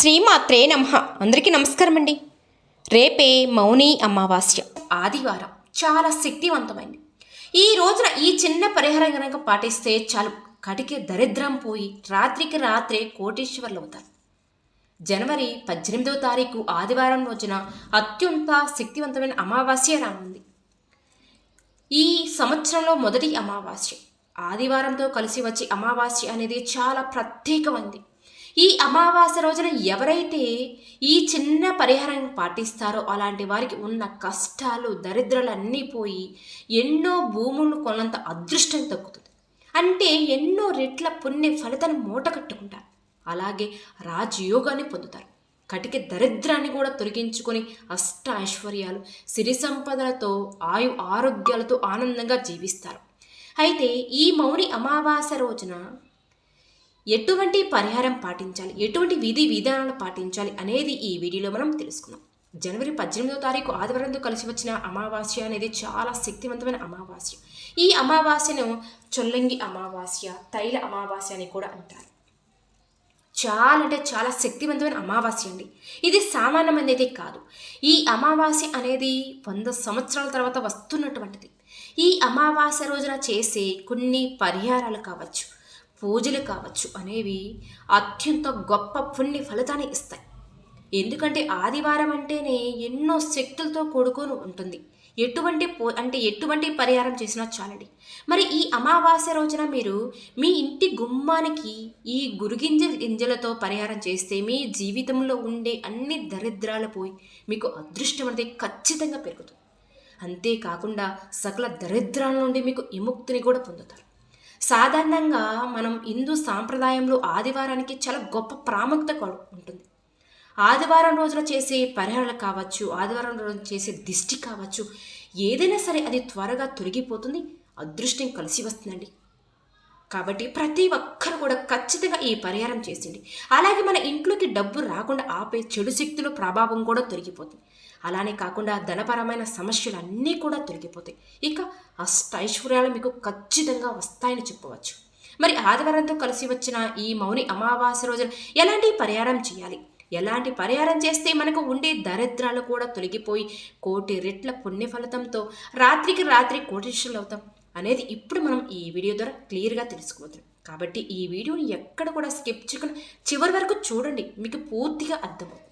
శ్రీమాత్రే నమ. అందరికీ నమస్కారం అండి రేపే మౌని అమావాస్య. ఆదివారం. చాలా శక్తివంతమైంది. ఈ రోజున ఈ చిన్న పరిహారం కనుక పాటిస్తే చాలు. కటికి దరిద్రం పోయి రాత్రికి రాత్రే కోటీశ్వర్లు అవుతారు. జనవరి పద్దెనిమిదవ తారీఖు ఆదివారం రోజున అత్యంత శక్తివంతమైన అమావాస్య రానుంది. ఈ సంవత్సరంలో మొదటి అమావాస్య. ఆదివారంతో కలిసి వచ్చే అమావాస్య అనేది చాలా ప్రత్యేకమైంది. ఈ అమావాస్య రోజున ఎవరైతే ఈ చిన్న పరిహారాన్ని పాటిస్తారో అలాంటి వారికి ఉన్న కష్టాలు దరిద్రాలన్నీ పోయి ఎన్నో భూములను కొనంత అదృష్టం తగ్గుతుంది అంటే ఎన్నో రెట్ల పుణ్య ఫలితాన్ని మూట కట్టుకుంటారు. అలాగే రాజయోగాన్ని పొందుతారు. కటికి దరిద్రాన్ని కూడా తొలగించుకొని అష్ట ఐశ్వర్యాలు సిరి సంపదలతో ఆయు ఆరోగ్యాలతో ఆనందంగా జీవిస్తారు. అయితే ఈ మౌని అమావాస్య రోజున ఎటువంటి పరిహారం పాటించాలి? ఎటువంటి విధి విధానాలు పాటించాలి అనేది ఈ వీడియోలో మనం తెలుసుకుందాం. జనవరి పద్దెనిమిదో తారీఖు ఆదివారంతో కలిసి వచ్చిన అమావాస్య అనేది చాలా శక్తివంతమైన అమావాస్య. ఈ అమావాస్యను చొల్లంగి అమావాస్య తైల అమావాస్య అని కూడా అంటారు. చాలా అంటే చాలా శక్తివంతమైన అమావాస్య అండి. ఇది సామాన్యమైనది కాదు. ఈ అమావాస్య అనేది వంద సంవత్సరాల తర్వాత వస్తున్నటువంటిది. ఈ అమావాస్య రోజున చేసే కొన్ని పరిహారాలు కావచ్చు. పూజలు కావచ్చు అనేవి అత్యంత గొప్ప పుణ్య ఫలితాన్ని ఇస్తాయి. ఎందుకంటే ఆదివారం అంటేనే ఎన్నో శక్తులతో కూడుకొని ఉంటుంది. ఎటువంటి పో అంటే ఎటువంటి పరిహారం చేసినా చాలండి. మరి ఈ అమావాస్య రోజున మీరు మీ ఇంటి గుమ్మానికి ఈ గురుగింజ గింజలతో పరిహారం చేస్తే మీ జీవితంలో ఉండే అన్ని దరిద్రాలు పోయి మీకు అదృష్టం అనేది ఖచ్చితంగా పెరుగుతుంది. అంతేకాకుండా సకల దరిద్రాల నుండి మీకు విముక్తిని కూడా పొందుతారు. సాధారణంగా మనం హిందూ సాంప్రదాయంలో ఆదివారానికి చాలా గొప్ప ప్రాముఖ్యత ఉంటుంది. ఆదివారం రోజున చేసే పరిహారాలు కావచ్చు ఆదివారం రోజున చేసే దిష్టి కావచ్చు ఏదైనా సరే అది త్వరగా తొలగిపోతుంది అదృష్టం కలిసి వస్తుందండి. కాబట్టి ప్రతి ఒక్కరు కూడా ఖచ్చితంగా ఈ పరిహారం చేసిండి అలాగే మన ఇంట్లోకి డబ్బు రాకుండా ఆపే చెడు శక్తుల ప్రభావం కూడా తొలగిపోతుంది. అలానే కాకుండా ధనపరమైన సమస్యలు అన్నీ కూడా తొలగిపోతాయి. ఇక అష్ట ఐశ్వర్యాలు మీకు ఖచ్చితంగా వస్తాయని చెప్పవచ్చు. మరి ఆదివారంతో కలిసి వచ్చిన ఈ మౌని అమావాస్య రోజున ఎలాంటి పరిహారం చేయాలి? ఎలాంటి పరిహారం చేస్తే మనకు ఉండే దరిద్రాలు కూడా తొలగిపోయి కోటి రెట్ల పుణ్య ఫలితంతో రాత్రికి రాత్రి కోటీశ్వరులు అవుతాం అనేది ఇప్పుడు మనం ఈ వీడియో ద్వారా క్లియర్గా తెలుసుకోవచ్చు. కాబట్టి ఈ వీడియోని ఎక్కడ కూడా స్కిప్ చేయకుండా చివరి వరకు చూడండి. మీకు పూర్తిగా అర్థమవుతుంది.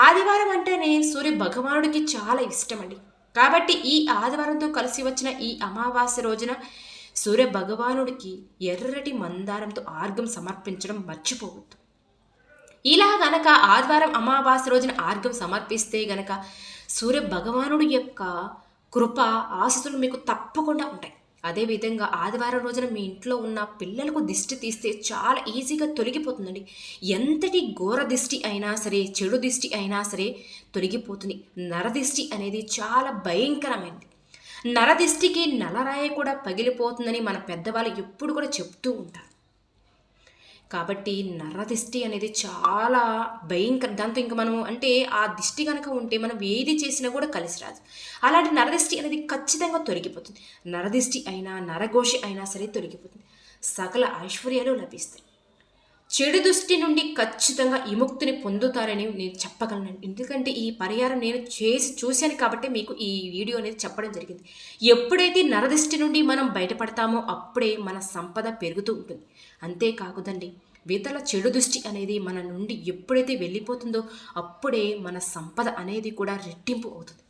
ఆదివారం అంటేనే సూర్య భగవానుడికి చాలా ఇష్టం అండి కాబట్టి ఈ ఆదివారంతో కలిసి వచ్చిన ఈ అమావాస్య రోజున సూర్య భగవానుడికి ఎర్రటి మందారంతో ఆర్గం సమర్పించడం మర్చిపోవద్దు. ఇలా గనక ఆదివారం అమావాస్య రోజున ఆర్గం సమర్పిస్తే గనక సూర్య భగవానుడి యొక్క కృప ఆశతులు మీకు తప్పకుండా ఉంటాయి. అదేవిధంగా ఆదివారం రోజున మీ ఇంట్లో ఉన్న పిల్లలకు దిష్టి తీస్తే చాలా ఈజీగా తొలగిపోతుందండి. ఎంతటి ఘోర దిష్టి అయినా సరే చెడు దిష్టి అయినా సరే తొలగిపోతుంది. నరదిష్టి అనేది చాలా భయంకరమైనది. నరదిష్టికి నలరాయి కూడా పగిలిపోతుందని మన పెద్దవాళ్ళు ఎప్పుడు కూడా చెప్తూ ఉంటారు. కాబట్టి నర్ర దిష్టి అనేది చాలా భయంకర దాంతో ఇంకా మనం అంటే ఆ దిష్టి కనుక ఉంటే మనం ఏది చేసినా కూడా కలిసి రాదు. అలాంటి నరదిష్టి అనేది ఖచ్చితంగా తొలగిపోతుంది. నరదిష్టి అయినా నరఘోషి అయినా సరే తొలగిపోతుంది. సకల ఐశ్వర్యాలు లభిస్తాయి. చెడు దృష్టి నుండి ఖచ్చితంగా విముక్తిని పొందుతారని నేను చెప్పగలను. ఎందుకంటే ఈ పరిహారం నేను చేసి చూశాను కాబట్టి మీకు ఈ వీడియో అనేది చెప్పడం జరిగింది. ఎప్పుడైతే నరదృష్టి నుండి మనం బయటపడతామో అప్పుడే మన సంపద పెరుగుతూ ఉంటుంది. అంతేకాకుదండి ఇతరుల చెడు దృష్టి అనేది మన నుండి ఎప్పుడైతే వెళ్ళిపోతుందో అప్పుడే మన సంపద అనేది కూడా రెట్టింపు అవుతుంది.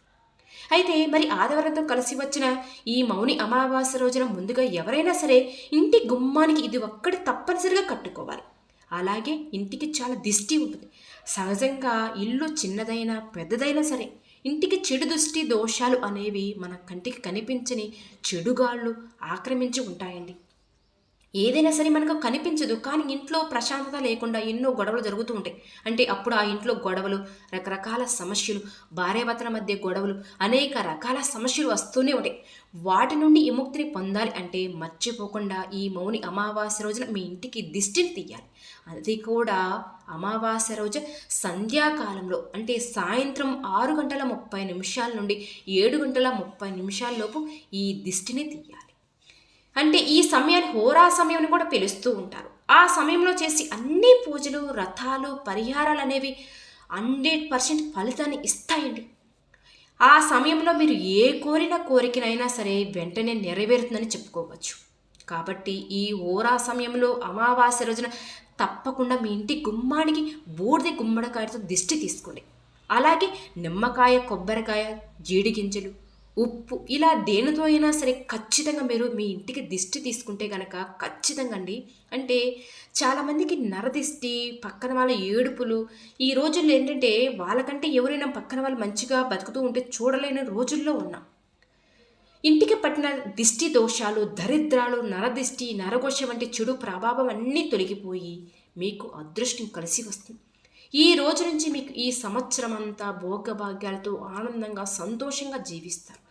అయితే మరి ఆదివారంతో కలిసి వచ్చిన ఈ మౌని అమావాస్య రోజున ముందుగా ఎవరైనా సరే ఇంటి గుమ్మానికి ఇది ఒక్కటి తప్పనిసరిగా కట్టుకోవాలి. అలాగే ఇంటికి చాలా దిష్టి ఉంటుంది. సహజంగా ఇల్లు చిన్నదైనా పెద్దదైనా సరే ఇంటికి చెడు దృష్టి దోషాలు అనేవి మన కంటికి కనిపించని చెడుగాళ్ళు ఆక్రమించి ఉంటాయండి. ఏదైనా సరే మనకు కనిపించదు. కానీ ఇంట్లో ప్రశాంతత లేకుండా ఎన్నో గొడవలు జరుగుతూ ఉంటాయి. అంటే అప్పుడు ఆ ఇంట్లో గొడవలు రకరకాల సమస్యలు భార్యాభర్తల మధ్య గొడవలు అనేక రకాల సమస్యలు వస్తూనే ఉంటాయి. వాటి నుండి విముక్తిని పొందాలి అంటే మర్చిపోకుండా ఈ మౌని అమావాస్య రోజున మీ ఇంటికి దిష్టిని తీయాలి. అది కూడా అమావాస్య రోజు సంధ్యాకాలంలో అంటే సాయంత్రం ఆరు గంటల ముప్పై నిమిషాల నుండి ఏడు గంటల ముప్పై నిమిషాల్లోపు ఈ దిష్టిని తీయాలి. అంటే ఈ సమయాన్ని హోరా సమయం కూడా పిలుస్తూ ఉంటారు. ఆ సమయంలో చేసి అన్ని పూజలు రథాలు పరిహారాలు అనేవి హండ్రెడ్ పర్సెంట్ ఫలితాన్ని ఇస్తాయండి. ఆ సమయంలో మీరు ఏ కోరిన కోరికనైనా సరే వెంటనే నెరవేరుతుందని చెప్పుకోవచ్చు. కాబట్టి ఈ ఓరా సమయంలో అమావాస్య రోజున తప్పకుండా మీ ఇంటి గుమ్మానికి బూడిద గుమ్మడికాయతో దిష్టి తీసుకోండి. అలాగే నిమ్మకాయ కొబ్బరికాయ జీడి గింజలు ఉప్పు ఇలా దేనితో అయినా సరే ఖచ్చితంగా మీరు మీ ఇంటికి దిష్టి తీసుకుంటే కనుక ఖచ్చితంగా అండి. అంటే చాలామందికి నరదిష్టి పక్కన వాళ్ళ ఏడుపులు ఈ రోజుల్లో ఏంటంటే వాళ్ళకంటే ఎవరైనా పక్కన వాళ్ళు మంచిగా బతుకుతూ ఉంటే చూడలేని రోజుల్లో ఉన్నాం. ఇంటికి పట్టిన దిష్టి దోషాలు దరిద్రాలు నరదిష్టి నరఘోష వంటి చెడు ప్రభావం అన్నీ తొలగిపోయి మీకు అదృష్టం కలిసి వస్తుంది. ఈ రోజు నుంచి మీకు ఈ సంవత్సరం అంతా భోగభాగ్యాలతో ఆనందంగా సంతోషంగా జీవిస్తారు.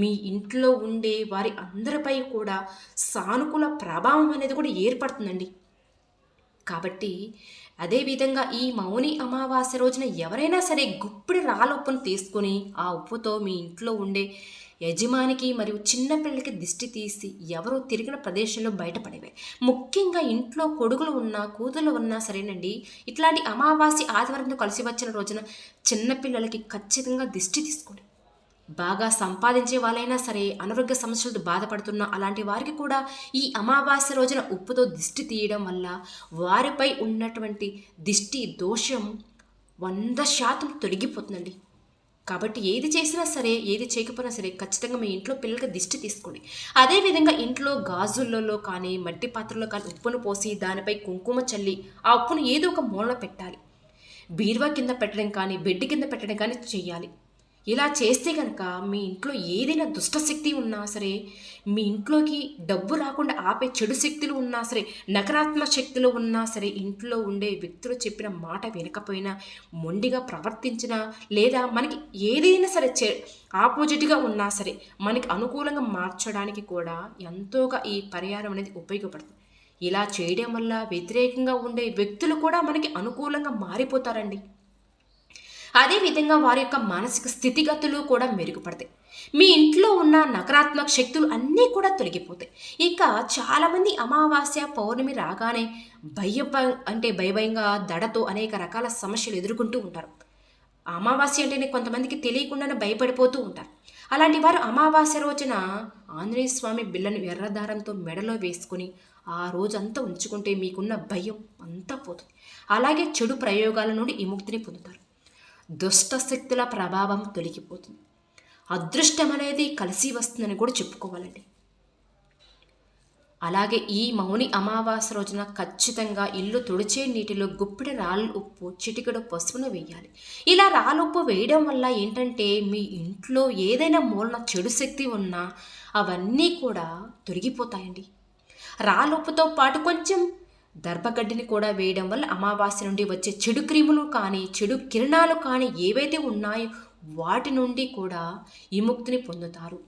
మీ ఇంట్లో ఉండే వారి అందరిపై కూడా సానుకూల ప్రభావం అనేది కూడా ఏర్పడుతుందండి. కాబట్టి అదేవిధంగా ఈ మౌని అమావాస్య రోజున ఎవరైనా సరే గుప్పిడి రాళ్ళ ఉప్పును తీసుకొని ఆ ఉప్పుతో మీ ఇంట్లో ఉండే యజమానికి మరియు చిన్నపిల్లలకి దిష్టి తీసి ఎవరో తిరిగిన ప్రదేశంలో బయటపడేవి. ముఖ్యంగా ఇంట్లో కొడుకులు ఉన్నా కూతులు ఉన్నా సరేనండి ఇట్లాంటి అమావాస్య ఆదివారంతో కలిసి వచ్చిన రోజున చిన్నపిల్లలకి ఖచ్చితంగా దిష్టి తీసుకోండి. బాగా సంపాదించే వాళ్ళైనా సరే అనారోగ్య సమస్యలతో బాధపడుతున్న అలాంటి వారికి కూడా ఈ అమావాస్య రోజున ఉప్పుతో దిష్టి తీయడం వల్ల వారిపై ఉన్నటువంటి దిష్టి దోషం వంద శాతం తొలగిపోతుందండి. కాబట్టి ఏది చేసినా సరే ఏది చేయకపోయినా సరే ఖచ్చితంగా మీ ఇంట్లో పిల్లలకి దిష్టి తీసుకోండి. అదేవిధంగా ఇంట్లో గాజులలో కానీ మట్టి పాత్రలో కానీ ఉప్పును పోసి దానిపై కుంకుమ చల్లి ఆ ఉప్పును ఏదో ఒక మూలన పెట్టాలి. బీరువా కింద పెట్టడం కానీ బెడ్ కింద పెట్టడం కానీ చేయాలి. ఇలా చేస్తే కనుక మీ ఇంట్లో ఏదైనా దుష్టశక్తి ఉన్నా సరే మీ ఇంట్లోకి డబ్బు రాకుండా ఆపే చెడు శక్తులు ఉన్నా సరే నకారాత్మక శక్తులు ఉన్నా సరే ఇంట్లో ఉండే వ్యక్తులు చెప్పిన మాట వినకపోయినా మొండిగా ప్రవర్తించినా లేదా మనకి ఏదైనా సరే చె ఆపోజిట్గా ఉన్నా సరే మనకి అనుకూలంగా మార్చడానికి కూడా ఎంతోగా ఈ పరిహారం అనేది ఉపయోగపడుతుంది. ఇలా చేయడం వల్ల వ్యతిరేకంగా ఉండే వ్యక్తులు కూడా మనకి అనుకూలంగా మారిపోతారండి. అదేవిధంగా వారి యొక్క మానసిక స్థితిగతులు కూడా మెరుగుపడతాయి. మీ ఇంట్లో ఉన్న నకారాత్మక శక్తులు అన్నీ కూడా తొలగిపోతాయి. ఇంకా చాలామంది అమావాస్య పౌర్ణమి రాగానే భయ అంటే భయభయంగా దడతో అనేక రకాల సమస్యలు ఎదుర్కొంటూ ఉంటారు. అమావాస్య అంటేనే కొంతమందికి తెలియకుండానే భయపడిపోతూ ఉంటారు. అలాంటి వారు అమావాస్య రోజున ఆంజనేయ స్వామి బిళ్ళను ఎర్రదారంతో మెడలో వేసుకుని ఆ రోజంతా ఉంచుకుంటే మీకున్న భయం అంతా పోతుంది. అలాగే చెడు ప్రయోగాల నుండి విముక్తిని పొందుతారు. దుష్ట శక్తుల ప్రభావం తొలగిపోతుంది. అదృష్టం అనేది కలిసి వస్తుందని కూడా చెప్పుకోవాలండి. అలాగే ఈ మౌని అమావాస్య రోజున ఖచ్చితంగా ఇల్లు తుడిచే నీటిలో గుప్పిడి రాళ్ళ ఉప్పు చిటికెడు పసుపును వేయాలి. ఇలా రాళ్ళు ఉప్పు వేయడం వల్ల ఏంటంటే మీ ఇంట్లో ఏదైనా మూలన చెడు శక్తి ఉన్నా అవన్నీ కూడా తొలగిపోతాయండి. రాళ్ళుప్పుతో పాటు కొంచెం దర్భగడ్డిని కూడా వేయడం వల్ల అమావాస్య నుండి వచ్చే చెడు క్రిములు కానీ చెడు కిరణాలు కానీ ఏవైతే ఉన్నాయో వాటి నుండి కూడా విముక్తిని పొందుతారు.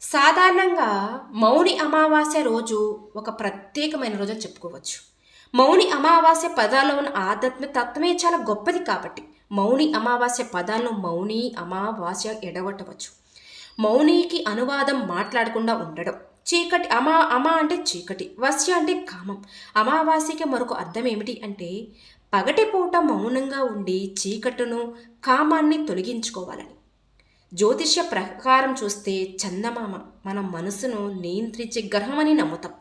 సాధారణంగా మౌని అమావాస్య రోజు ఒక ప్రత్యేకమైన రోజు అని చెప్పుకోవచ్చు. మౌని అమావాస్య పదాల్లో ఉన్న ఆధ్యాత్మిక తత్వమే చాలా గొప్పది కాబట్టి మౌని అమావాస్య పదాలను మౌని అమావాస్య ఎడగొట్టవచ్చు. మౌనికి అనువాదం మాట్లాడకుండా ఉండడం చీకటి అమా అమా అంటే చీకటి వస్య అంటే కామం. అమావాస్యకి మరొక అర్థం ఏమిటి అంటే పగటిపూట మౌనంగా ఉండి చీకటును కామాన్ని తొలగించుకోవాలని. జ్యోతిష్య ప్రకారం చూస్తే చందమామ మన మనసును నియంత్రించే గ్రహమని నమ్ముతాం.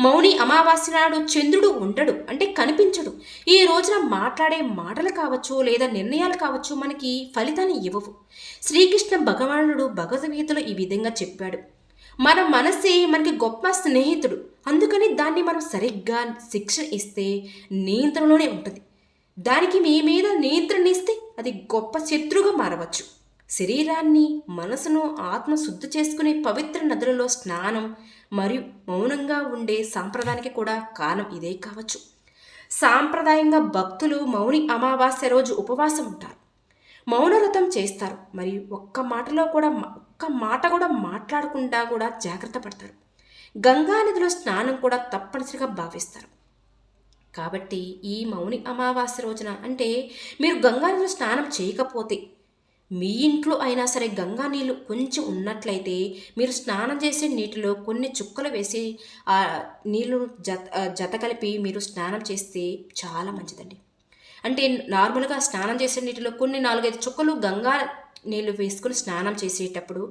మౌని అమావాస్య నాడు చంద్రుడు ఉండడు అంటే కనిపించడు. ఈ రోజున మాట్లాడే మాటలు కావచ్చు లేదా నిర్ణయాలు కావచ్చు మనకి ఫలితాన్ని ఇవ్వవు. శ్రీకృష్ణ భగవానుడు భగవద్గీతలో ఈ విధంగా చెప్పాడు. మన మనసే మనకి గొప్ప స్నేహితుడు. అందుకని దాన్ని మనం సరిగ్గా శిక్షణ ఇస్తే నియంత్రణలోనే ఉంటుంది. దానికి మీ మీద నియంత్రణ ఇస్తే అది గొప్ప శత్రుగా మారవచ్చు. శరీరాన్ని మనసును ఆత్మ శుద్ధి చేసుకునే పవిత్ర నదులలో స్నానం మరియు మౌనంగా ఉండే సాంప్రదాయానికి కూడా కారణం ఇదే కావచ్చు. సాంప్రదాయంగా భక్తులు మౌని అమావాస్య రోజు ఉపవాసం ఉంటారు. మౌనవ్రతం చేస్తారు. మరియు ఒక్క మాటలో కూడా ఒక్క మాట కూడా మాట్లాడకుండా కూడా జాగ్రత్త పడతారు. గంగా నదిలో స్నానం కూడా తప్పనిసరిగా భావిస్తారు. కాబట్టి ఈ మౌని అమావాస్య రోజున అంటే మీరు గంగా నదిలో స్నానం చేయకపోతే మీ ఇంట్లో అయినా సరే గంగా నీళ్ళు కొంచెం ఉన్నట్లయితే మీరు స్నానం చేసే నీటిలో కొన్ని చుక్కలు వేసి ఆ నీళ్ళు జత జత కలిపి మీరు స్నానం చేస్తే చాలా మంచిదండి. అంటే నార్మల్గా స్నానం చేసే నీటిలో కొన్ని నాలుగైదు చుక్కలు గంగా నీళ్ళు వేసుకుని స్నానం చేసేటప్పుడు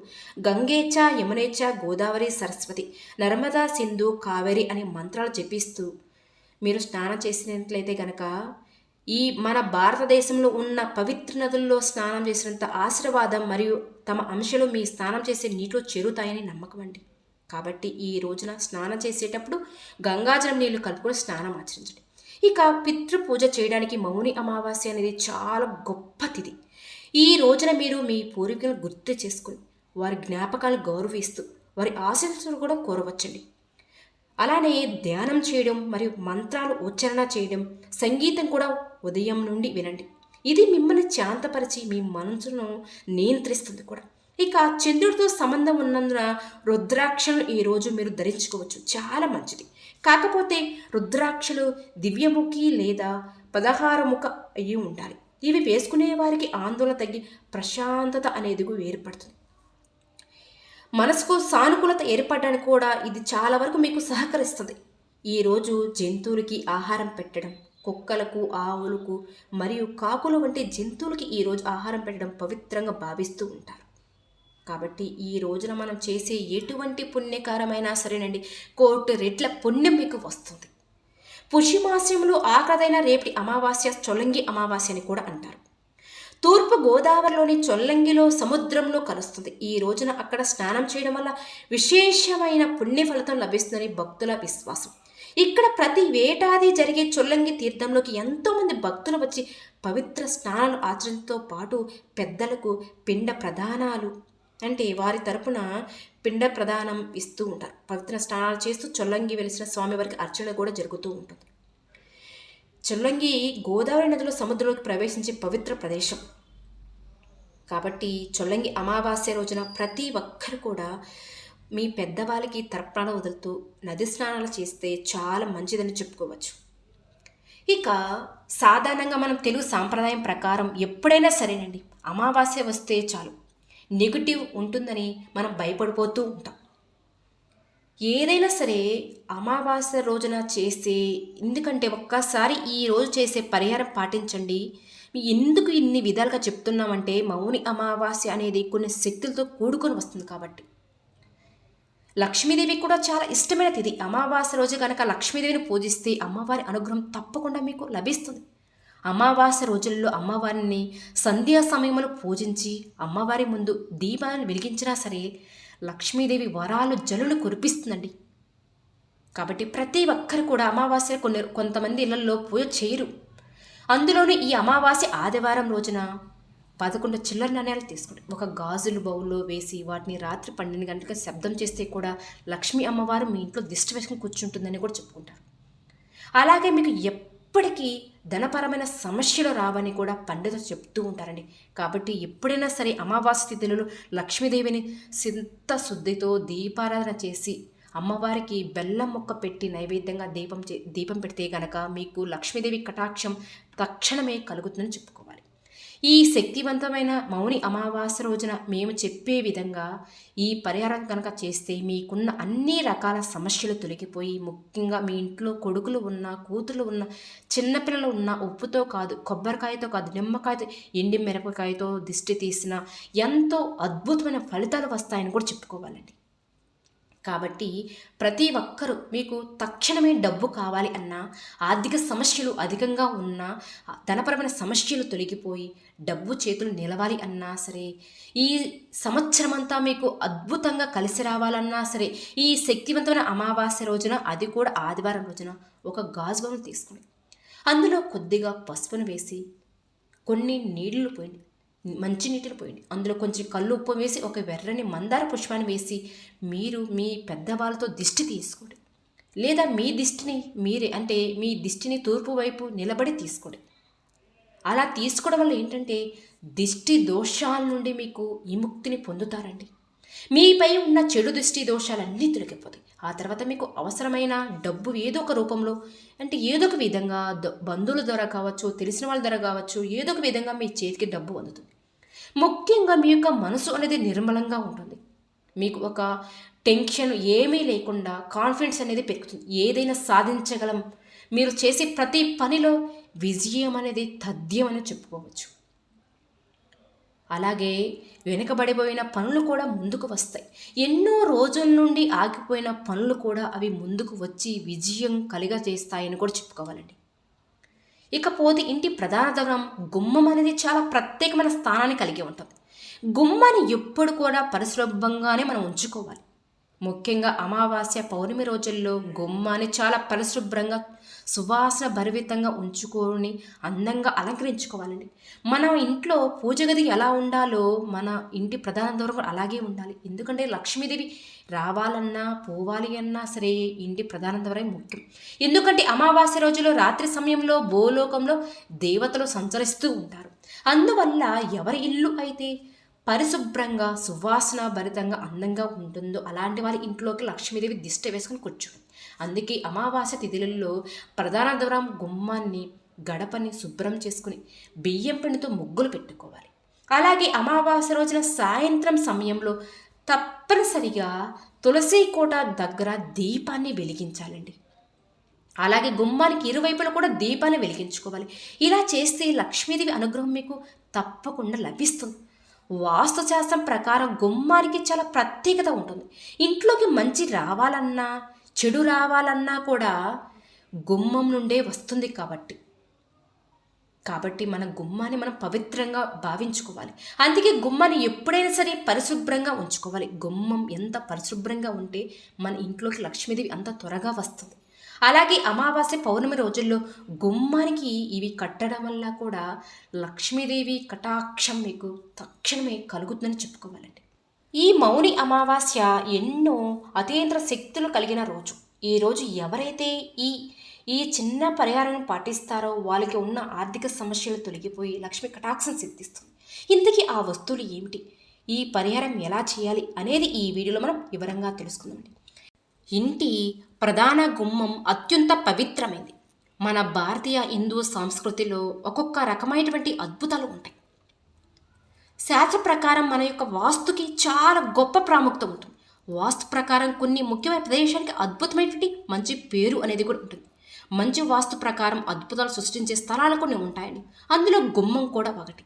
గంగేచ యమునేచ్చ గోదావరి సరస్వతి నర్మదా సింధు కావేరి అనే మంత్రాలు జపిస్తూ మీరు స్నానం చేసినట్లయితే గనక ఈ మన భారతదేశంలో ఉన్న పవిత్ర నదుల్లో స్నానం చేసినంత ఆశీర్వాదం మరియు తమ అంశాలు మీ స్నానం చేసే నీటిలో చేరుతాయని నమ్మకం అండి. కాబట్టి ఈ రోజున స్నానం చేసేటప్పుడు గంగాజలం నీళ్ళు కలుపుకొని స్నానం ఆచరించండి. ఇక పితృ పూజ చేయడానికి మౌని అమావాస్య అనేది చాలా గొప్ప తిథి. ఈ రోజున మీరు మీ పూర్వీకులను గుర్తు చేసుకుని వారి జ్ఞాపకాలు గౌరవిస్తూ వారి ఆశీస్సులు కూడా కోరవచ్చండి. అలానే ధ్యానం చేయడం మరియు మంత్రాలు ఉచ్చారణ చేయడం సంగీతం కూడా ఉదయం నుండి వినండి. ఇది మిమ్మల్ని శాంతపరిచి మీ మనసును నియంత్రిస్తుంది కూడా. ఇక చంద్రుడితో సంబంధం ఉన్నందున రుద్రాక్షలు ఈరోజు మీరు ధరించుకోవచ్చు. చాలా మంచిది. కాకపోతే రుద్రాక్షలు దివ్యముఖి లేదా పదహారముఖ అయ్యి ఉండాలి. ఇవి వేసుకునే వారికి ఆందోళన తగ్గి ప్రశాంతత అనేది ఏర్పడుతుంది. మనసుకు సానుకూలత ఏర్పడడానికి కూడా ఇది చాలా వరకు మీకు సహకరిస్తుంది. ఈరోజు జంతువులకి ఆహారం పెట్టడం కుక్కలకు ఆవులకు మరియు కాకులు వంటి జంతువులకి ఈరోజు ఆహారం పెట్టడం పవిత్రంగా భావిస్తూ ఉంటారు. కాబట్టి ఈ రోజున మనం చేసే ఎటువంటి పుణ్యకారమైనా సరేనండి కోటి రెట్ల పుణ్యం మీకు వస్తుంది. పుష్యమాస్యంలో ఆఖరైన రేపటి అమావాస్య చొల్లంగి అమావాస్య అని కూడా అంటారు. తూర్పు గోదావరిలోని చొల్లంగిలో సముద్రంలో కలుస్తుంది. ఈ రోజున అక్కడ స్నానం చేయడం వల్ల విశేషమైన పుణ్య ఫలితం లభిస్తుందని భక్తుల విశ్వాసం. ఇక్కడ ప్రతి వేటాది జరిగే చొల్లంగి తీర్థంలోకి ఎంతోమంది భక్తులు వచ్చి పవిత్ర స్నానాలు ఆచరణతో పాటు పెద్దలకు పిండ ప్రధానాలు అంటే వారి తరపున పిండ ప్రదానం ఇస్తూ ఉంటారు. పవిత్ర స్నానాలు చేస్తూ చొల్లంగి వెలిసిన స్వామివారికి అర్చన కూడా జరుగుతూ ఉంటుంది. చొల్లంగి గోదావరి నదిలో సముద్రంలోకి ప్రవేశించే పవిత్ర ప్రదేశం. కాబట్టి చొల్లంగి అమావాస్య రోజున ప్రతి ఒక్కరు కూడా మీ పెద్దవాళ్ళకి తర్పణాలు వదులుతూ నది స్నానాలు చేస్తే చాలా మంచిదని చెప్పుకోవచ్చు. ఇక సాధారణంగా మనం తెలుగు సాంప్రదాయం ప్రకారం ఎప్పుడైనా సరేనండి అమావాస్య వస్తే చాలు. నెగిటివ్ ఉంటుందని మనం భయపడిపోతూ ఉంటాం. ఏదైనా సరే అమావాస్య రోజున చేస్తే ఎందుకంటే ఒక్కసారి ఈ రోజు చేసే పరిహారం పాటించండి. ఎందుకు ఇన్ని విధాలుగా చెప్తున్నామంటే మౌని అమావాస్య అనేది కొన్ని శక్తులతో కూడుకొని వస్తుంది కాబట్టి. లక్ష్మీదేవి కూడా చాలా ఇష్టమైన తిథి. అమావాస్య రోజు కనుక లక్ష్మీదేవిని పూజిస్తే అమ్మవారి అనుగ్రహం తప్పకుండా మీకు లభిస్తుంది. అమావాస్య రోజుల్లో అమ్మవారిని సంధ్యా సమయంలో పూజించి అమ్మవారి ముందు దీపాలను వెలిగించినా సరే లక్ష్మీదేవి వరాలు జలును కురిపిస్తుందండి. కాబట్టి ప్రతి ఒక్కరు కూడా అమావాస్య కొన్ని కొంతమంది ఇళ్ళలో పూజ చేయరు. అందులోనూ ఈ అమావాస్య ఆదివారం రోజున పదకొండు చిల్లర నాణ్యాలు తీసుకుని ఒక గాజులు బౌల్లో వేసి వాటిని రాత్రి పన్నెండు గంటలకు శబ్దం చేస్తే కూడా లక్ష్మీ అమ్మవారు మీ ఇంట్లో దిష్టి వేసుకుని కూర్చుంటుందని కూడా చెప్పుకుంటారు. అలాగే మీకు ఎప్పటికీ ధనపరమైన సమస్యలు రావని కూడా పండితులు చెప్తూ ఉంటారండి. కాబట్టి ఎప్పుడైనా సరే అమావాస్య తిథులలో లక్ష్మీదేవిని సింత శుద్ధితో దీపారాధన చేసి అమ్మవారికి బెల్లం మొక్క పెట్టి నైవేద్యంగా దీపం చే దీపం పెడితే గనక మీకు లక్ష్మీదేవి కటాక్షం తక్షణమే కలుగుతుందని చెప్పుకోవాలి. ఈ శక్తివంతమైన మౌని అమావాస్య రోజున మేము చెప్పే విధంగా ఈ పరిహారం కనుక చేస్తే మీకున్న అన్ని రకాల సమస్యలు తొలగిపోయి ముఖ్యంగా మీ ఇంట్లో కొడుకులు ఉన్న కూతురు ఉన్న చిన్నపిల్లలు ఉన్న ఉప్పుతో కాదు కొబ్బరికాయతో కాదు నిమ్మకాయతో ఎండి మిరపకాయతో దిష్టి తీసిన ఎంతో అద్భుతమైన ఫలితాలు వస్తాయని కూడా చెప్పుకోవాలండి. కాబట్టి ప్రతి ఒక్కరూ మీకు తక్షణమే డబ్బు కావాలి అన్నా ఆర్థిక సమస్యలు అధికంగా ఉన్నా ధనపరమైన సమస్యలు తొలగిపోయి డబ్బు చేతులు నిలవాలి అన్నా సరే ఈ సంవత్సరం అంతా మీకు అద్భుతంగా కలిసి రావాలన్నా సరే ఈ శక్తివంతమైన అమావాస్య రోజున అది కూడా ఆదివారం రోజున ఒక గాజు తీసుకుని అందులో కొద్దిగా పసుపును వేసి కొన్ని నీళ్ళు పోయింది మంచినీటిని పోయండి. అందులో కొంచెం కళ్ళు ఉప్పు వేసి ఒక వెర్రని మందార పుష్పాన్ని వేసి మీరు మీ పెద్దవాళ్ళతో దిష్టి తీసుకోండి. లేదా మీ దిష్టిని మీరే అంటే మీ దిష్టిని తూర్పు వైపు నిలబడి తీసుకోండి. అలా తీసుకోవడం వల్ల ఏంటంటే దిష్టి దోషాల నుండి మీకు విముక్తిని పొందుతారండి. మీపై ఉన్న చెడు దృష్టి దోషాలన్నీ తొలగిపోతాయి. ఆ తర్వాత మీకు అవసరమైన డబ్బు ఏదో ఒక రూపంలో అంటే ఏదో ఒక విధంగా బంధువుల ద్వారా కావచ్చు తెలిసిన వాళ్ళ ద్వారా కావచ్చు ఏదో ఒక విధంగా మీ చేతికి డబ్బు అందుతుంది. ముఖ్యంగా మీ యొక్క మనసు అనేది నిర్మలంగా ఉంటుంది. మీకు ఒక టెన్షన్ ఏమీ లేకుండా కాన్ఫిడెన్స్ అనేది పెరుగుతుంది. ఏదైనా సాధించగలం. మీరు చేసే ప్రతి పనిలో విజయం అనేది తథ్యం అని చెప్పుకోవచ్చు. అలాగే వెనుకబడిపోయిన పనులు కూడా ముందుకు వస్తాయి. ఎన్నో రోజుల నుండి ఆగిపోయిన పనులు కూడా అవి ముందుకు వచ్చి విజయం కలిగ చేస్తాయని కూడా చెప్పుకోవాలండి. ఇకపోతే ఇంటి ప్రధాన ద్రవం గుమ్మం అనేది చాలా ప్రత్యేకమైన స్థానాన్ని కలిగి ఉంటుంది. గుమ్మాన్ని ఎప్పుడు కూడా పరిశుభ్రంగానే మనం ఉంచుకోవాలి. ముఖ్యంగా అమావాస్య పౌర్ణమి రోజుల్లో గుమ్మాన్ని చాలా పరిశుభ్రంగా సువాసన భరివితంగా ఉంచుకొని అందంగా అలంకరించుకోవాలండి. మన ఇంట్లో పూజ గది ఎలా ఉండాలో మన ఇంటి ప్రధాన ద్వారం అలాగే ఉండాలి. ఎందుకంటే లక్ష్మీదేవి రావాలన్నా పోవాలి అన్నా సరే ఇంటి ప్రధాన ద్వారం ముఖ్యం. ఎందుకంటే అమావాస్య రోజులో రాత్రి సమయంలో భూలోకంలో దేవతలు సంచరిస్తూ ఉంటారు. అందువల్ల ఎవరి ఇల్లు అయితే పరిశుభ్రంగా సువాసన భరితంగా అందంగా ఉంటుందో అలాంటి వారి ఇంట్లోకి లక్ష్మీదేవి దిష్ట వేసుకుని కూర్చోండి అందుకే అమావాస్య తిథులలో ప్రధాన ద్వారం గుమ్మాన్ని గడపని శుభ్రం చేసుకుని బియ్యం పిండితో ముగ్గులు పెట్టుకోవాలి. అలాగే అమావాస్య రోజున సాయంత్రం సమయంలో తప్పనిసరిగా తులసి కోట దగ్గర దీపాన్ని వెలిగించాలండి. అలాగే గుమ్మానికి ఇరువైపులా కూడా దీపాన్ని వెలిగించుకోవాలి. ఇలా చేస్తే లక్ష్మీదేవి అనుగ్రహం మీకు తప్పకుండా లభిస్తుంది. వాస్తుశాస్త్రం ప్రకారం గుమ్మానికి చాలా ప్రత్యేకత ఉంటుంది. ఇంట్లోకి మంచి రావాలన్నా చెడు రావాలన్నా కూడా గుమ్మం నుండే వస్తుంది కాబట్టి. కాబట్టి మన గుమ్మాన్ని మనం పవిత్రంగా భావించుకోవాలి. అందుకే గుమ్మాన్ని ఎప్పుడైనా సరే పరిశుభ్రంగా ఉంచుకోవాలి. గుమ్మం ఎంత పరిశుభ్రంగా ఉంటే మన ఇంట్లోకి లక్ష్మీదేవి అంత త్వరగా వస్తుంది. అలాగే అమావాస్య పౌర్ణమి రోజుల్లో గుమ్మానికి ఇవి కట్టడం వల్ల కూడా లక్ష్మీదేవి కటాక్షం మీకు తక్షణమే కలుగుతుందని చెప్పుకోవాలండి. ఈ మౌని అమావాస్య ఎన్నో అతీంద్ర శక్తులు కలిగిన రోజు. ఈ రోజు ఎవరైతే ఈ ఈ చిన్న పరిహారాన్ని పాటిస్తారో వాళ్ళకి ఉన్న ఆర్థిక సమస్యలు తొలగిపోయి లక్ష్మి కటాక్షం సిద్ధిస్తుంది. ఇంతకీ ఆ వస్తువులు ఏమిటి? ఈ పరిహారం ఎలా చేయాలి అనేది ఈ వీడియోలో మనం వివరంగా తెలుసుకుందామండి. ఇంటి ప్రధాన గుమ్మం అత్యంత పవిత్రమైంది. మన భారతీయ హిందూ సంస్కృతిలో ఒక్కొక్క రకమైనటువంటి అద్భుతాలు ఉంటాయి. శాస్త్ర ప్రకారం మన యొక్క వాస్తుకి చాలా గొప్ప ప్రాముఖ్యత ఉంటుంది. వాస్తు ప్రకారం కొన్ని ముఖ్యమైన ప్రదేశానికి అద్భుతమైనటువంటి మంచి పేరు అనేది కూడా ఉంటుంది. మంచి వాస్తు ప్రకారం అద్భుతాలు సృష్టించే స్థలాలు కొన్ని ఉంటాయండి. అందులో గుమ్మం కూడా ఒకటి.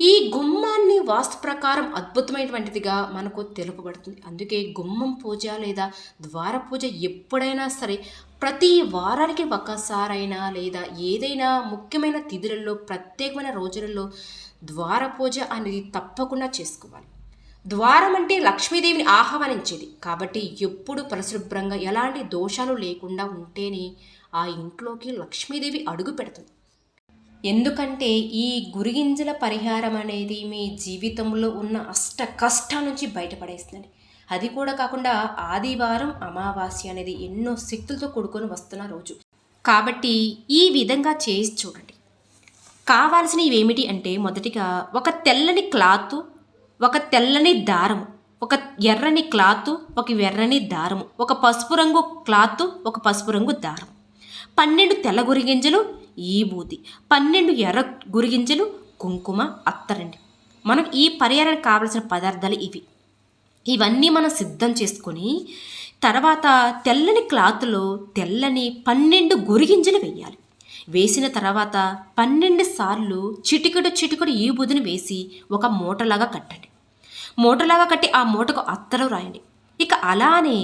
ఈ గుమ్మాన్ని వాస్తు ప్రకారం అద్భుతమైనటువంటిదిగా మనకు తెలుపబడుతుంది. అందుకే గుమ్మం పూజ లేదా ద్వార పూజ ఎప్పుడైనా సరే ప్రతి వారానికి ఒకసారైనా లేదా ఏదైనా ముఖ్యమైన తిథులలో ప్రత్యేకమైన రోజులలో ద్వార పూజ అనేది తప్పకుండా చేసుకోవాలి. ద్వారం అంటే లక్ష్మీదేవిని ఆహ్వానించేది. కాబట్టి ఎప్పుడు పరిశుభ్రంగా ఎలాంటి దోషాలు లేకుండా ఉంటేనే ఆ ఇంట్లోకి లక్ష్మీదేవి అడుగు పెడుతుంది. ఎందుకంటే ఈ గురిగింజల పరిహారం అనేది మీ జీవితంలో ఉన్న అష్ట కష్టం నుంచి బయటపడేస్తుంది అది కూడా కాకుండా ఆదివారం అమావాస్య అనేది ఎన్నో శక్తులతో కూడుకొని వస్తున్న రోజు. కాబట్టి ఈ విధంగా చేసి చూడండి. కావాల్సినవి ఏమిటి అంటే మొదటిగా ఒక తెల్లని క్లాత్ ఒక తెల్లని దారము ఒక ఎర్రని క్లాత్ ఒక ఎర్రని దారము ఒక పసుపు రంగు క్లాత్ ఒక పసుపు రంగు దారం పన్నెండు తెల్ల గురిగింజలు ఈ పన్నెండు ఎర్ర గురిగింజలు కుంకుమ అత్తరండి. మనకు ఈ పరిహారానికి కావలసిన పదార్థాలు ఇవి. ఇవన్నీ మనం సిద్ధం చేసుకొని తర్వాత తెల్లని క్లాత్లో తెల్లని పన్నెండు గురిగింజలు వేయాలి. వేసిన తర్వాత పన్నెండు సార్లు చిటికెడు చిటికెడు ఈ బుదిని వేసి ఒక మూటలాగా కట్టండి. మూటలాగా కట్టి ఆ మూటకు అత్తరు రాయండి. ఇక అలానే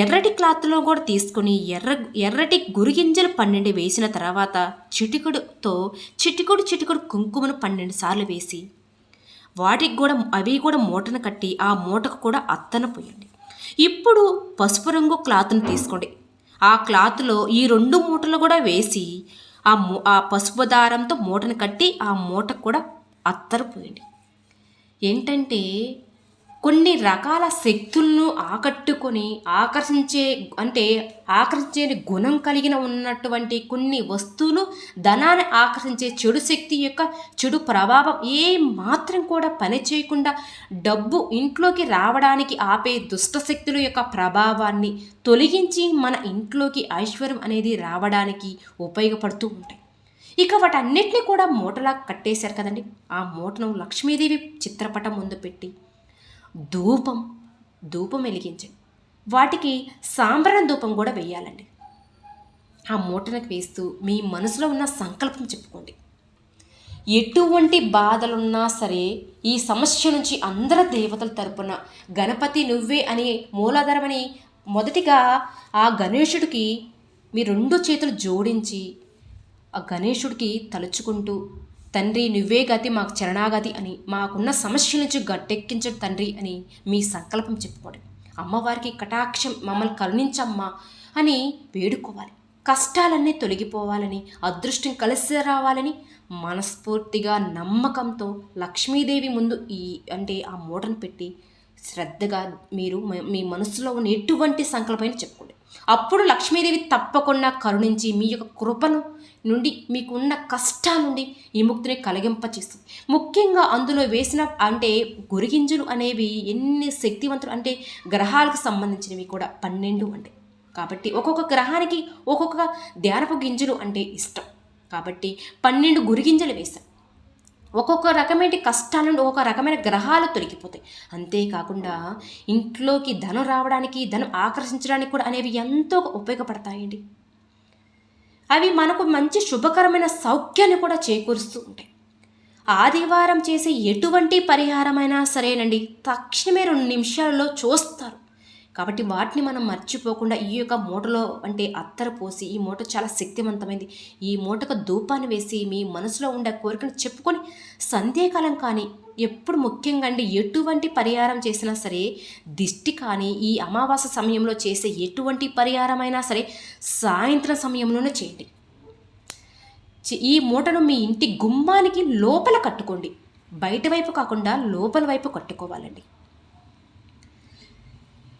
ఎర్రటి క్లాత్లో కూడా తీసుకొని ఎర్ర ఎర్రటి గురిగింజలు పన్నెండు వేసిన తర్వాత చిటికుడుతో చిటికుడు చిటికుడు కుంకుమను పన్నెండు సార్లు వేసి వాటికి కూడా అవి కూడా మూటను కట్టి ఆ మూటకు కూడా అత్తన పోయండి. ఇప్పుడు పసుపు రంగు క్లాత్ను తీసుకోండి. ఆ క్లాత్లో ఈ రెండు మూటలు కూడా వేసి ఆ మూ ఆ పసుపు దారంతో మూటను కట్టి ఆ మూటకు కూడా అత్తర పోయండి. ఏంటంటే కొన్ని రకాల శక్తులను ఆకట్టుకొని ఆకర్షించే అంటే ఆకర్షించే గుణం కలిగిన ఉన్నటువంటి కొన్ని వస్తువులు ధనాన్ని ఆకర్షించే చెడు శక్తి యొక్క చెడు ప్రభావం ఏ మాత్రం కూడా పని చేయకుండా డబ్బు ఇంట్లోకి రావడానికి ఆపే దుష్ట శక్తుల యొక్క ప్రభావాన్ని తొలగించి మన ఇంట్లోకి ఐశ్వర్యం అనేది రావడానికి ఉపయోగపడుతూ ఉంటాయి. ఇక వాటన్నిటిని కూడా మూటలా కట్టేశారు కదండి. ఆ మూటను లక్ష్మీదేవి చిత్రపటం ముందు పెట్టి ధూపం ధూపం వెలిగించండి వాటికి సాంబ్రాణ ధూపం కూడా వేయాలండి ఆ మూటనకు వేస్తూ మీ మనసులో ఉన్న సంకల్పం చెప్పుకోండి. ఎటువంటి బాధలున్నా సరే ఈ సమస్య నుంచి అందర దేవతల తరపున గణపతి నువ్వే అని మూలాధారమని మొదటిగా ఆ గణేషుడికి మీ రెండు చేతులు జోడించి ఆ గణేషుడికి తలుచుకుంటూ తండ్రి నువ్వే గతి మాకు చరణాగతి అని మాకున్న సమస్య నుంచి గట్టెక్కించడు తండ్రి అని మీ సంకల్పం చెప్పుకోండి అమ్మవారికి కటాక్షం మమ్మల్ని కరుణించమ్మా అని వేడుకోవాలి. కష్టాలన్నీ తొలగిపోవాలని అదృష్టం కలిసి రావాలని మనస్ఫూర్తిగా నమ్మకంతో లక్ష్మీదేవి ముందు ఈ అంటే ఆ మూటను పెట్టి శ్రద్ధగా మీరు మీ మనసులో ఉన్న ఎటువంటి సంకల్పమైన చెప్పుకోండి. అప్పుడు లక్ష్మీదేవి తప్పకుండా కరుణించి మీ యొక్క కృపను నుండి మీకున్న కష్టాల నుండి విముక్తిని కలిగింపచేస్తుంది. ముఖ్యంగా అందులో వేసిన అంటే గురిగింజలు అనేవి ఎన్ని శక్తివంతులు అంటే గ్రహాలకు సంబంధించినవి కూడా పన్నెండు అంటే. కాబట్టి ఒక్కొక్క గ్రహానికి ఒక్కొక్క ధ్యానపు గింజలు అంటే ఇష్టం. కాబట్టి పన్నెండు గురిగింజలు వేశాం ఒక్కొక్క రకమైన కష్టాల నుండి ఒక్కొక్క రకమైన గ్రహాలు తొలగిపోతాయి. అంతేకాకుండా ఇంట్లోకి ధనం రావడానికి ధనం ఆకర్షించడానికి కూడా అనేవి ఎంతో ఉపయోగపడతాయండి. అవి మనకు మంచి శుభకరమైన సౌఖ్యాన్ని కూడా చేకూరుస్తూ ఉంటాయి. ఆదివారం చేసే ఎటువంటి పరిహారమైనా సరేనండి. తక్షణమే రెండు నిమిషాల్లో చూస్తారు. కాబట్టి వాటిని మనం మర్చిపోకుండా ఈ యొక్క మూటలో అంటే అత్తర పోసి ఈ మూట చాలా శక్తివంతమైంది. ఈ మూటకు ధూపాన్ని వేసి మీ మనసులో ఉండే కోరికను చెప్పుకొని సంధ్యాకాలం కానీ ఎప్పుడు ముఖ్యంగా అండి ఎటువంటి పరిహారం చేసినా సరే దిష్టి కానీ ఈ అమావాస్య సమయంలో చేసే ఎటువంటి పరిహారమైనా సరే సాయంత్రం సమయంలోనే చేయండి. ఈ మూటను మీ ఇంటి గుమ్మానికి లోపల కట్టుకోండి. బయట వైపు కాకుండా లోపల వైపు కట్టుకోవాలండి.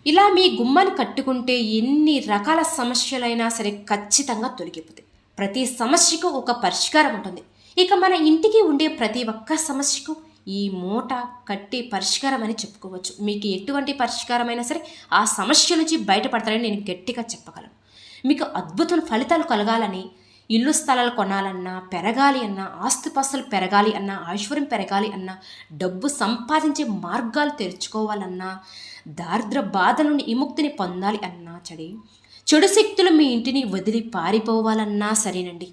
ఇలా మీ గుమ్మను కట్టుకుంటే ఎన్ని రకాల సమస్యలైనా సరే ఖచ్చితంగా తొలగిపోతాయి. ప్రతి సమస్యకు ఒక పరిష్కారం ఉంటుంది. ఇక మన ఇంటికి ఉండే ప్రతి ఒక్క సమస్యకు ఈ మూట కట్టి పరిష్కారం అని చెప్పుకోవచ్చు. మీకు ఎటువంటి పరిష్కారమైనా సరే ఆ సమస్య నుంచి బయటపడతారని నేను గట్టిగా చెప్పగలను. మీకు అద్భుత ఫలితాలు కలగాలని ఇల్లు స్థలాలు కొనాలన్నా పెరగాలి అన్నా ఆస్తిపాస్తులు పెరగాలి అన్నా ఐశ్వర్యం పెరగాలి అన్నా డబ్బు సంపాదించే మార్గాలు తెరుచుకోవాలన్నా దారిద్ర బాధ నుండి విముక్తిని పొందాలి అన్నా చడి. చెడు శక్తులు మీ ఇంటిని వదిలి పారిపోవాలన్నా సరేనండి.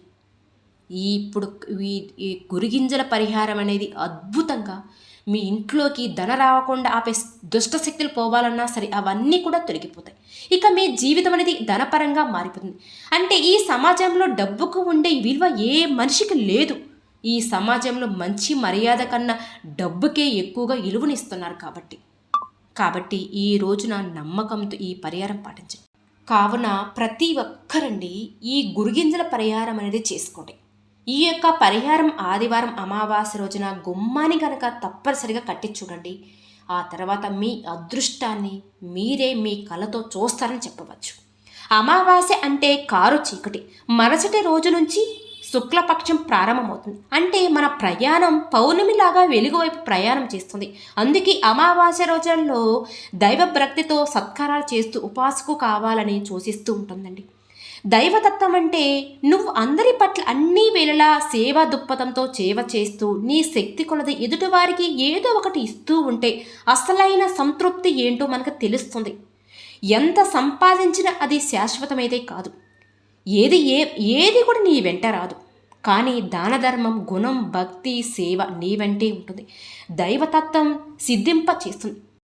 ఈ ఇప్పుడు ఈ ఈ గురిగింజల పరిహారం అనేది అద్భుతంగా మీ ఇంట్లోకి ధన రావకుండా ఆపే దుష్ట శక్తులు పోవాలన్నా సరే అవన్నీ కూడా తొలగిపోతాయి. ఇక మీ జీవితం అనేది ధనపరంగా మారిపోతుంది. అంటే ఈ సమాజంలో డబ్బుకు ఉండే విలువ ఏ మనిషికి లేదు. ఈ సమాజంలో మంచి మర్యాద కన్నా డబ్బుకే ఎక్కువగా విలువనిస్తున్నారు కాబట్టి. కాబట్టి ఈ రోజున నమ్మకంతో ఈ పరిహారం పాటించండి. కావున ప్రతి ఒక్కరండి ఈ గురిగింజల పరిహారం అనేది చేసుకోండి. ఈ యొక్క పరిహారం ఆదివారం అమావాస్య రోజున గుమ్మాని కనుక తప్పనిసరిగా కట్టి చూడండి ఆ తర్వాత మీ అదృష్టాన్ని మీరే మీ కళతో చూస్తారని చెప్పవచ్చు. అమావాస్య అంటే కారు చీకటి. మరుసటి రోజు నుంచి శుక్లపక్షం ప్రారంభమవుతుంది. అంటే మన ప్రయాణం పౌర్ణమిలాగా వెలుగువైపు ప్రయాణం చేస్తుంది. అందుకే అమావాస్య రోజుల్లో దైవ భక్తితో సత్కారాలు చేస్తూ ఉపాసకు కావాలని సూచిస్తూ ఉంటుందండి. దైవతత్వం అంటే నువ్వు అందరి పట్ల అన్ని వేళలా సేవా దృక్పథంతో సేవ చేస్తూ నీ శక్తి కొలది ఎదుటివారికి ఏదో ఒకటి ఇస్తూ ఉంటే అసలైన సంతృప్తి ఏంటో మనకు తెలుస్తుంది. ఎంత సంపాదించినా అది శాశ్వతమైతే కాదు. ఏది ఏ ఏది కూడా నీ వెంట రాదు. కానీ దాన ధర్మం గుణం భక్తి సేవ నీ వెంటే ఉంటుంది. దైవతత్వం సిద్ధింప చేస్తుంది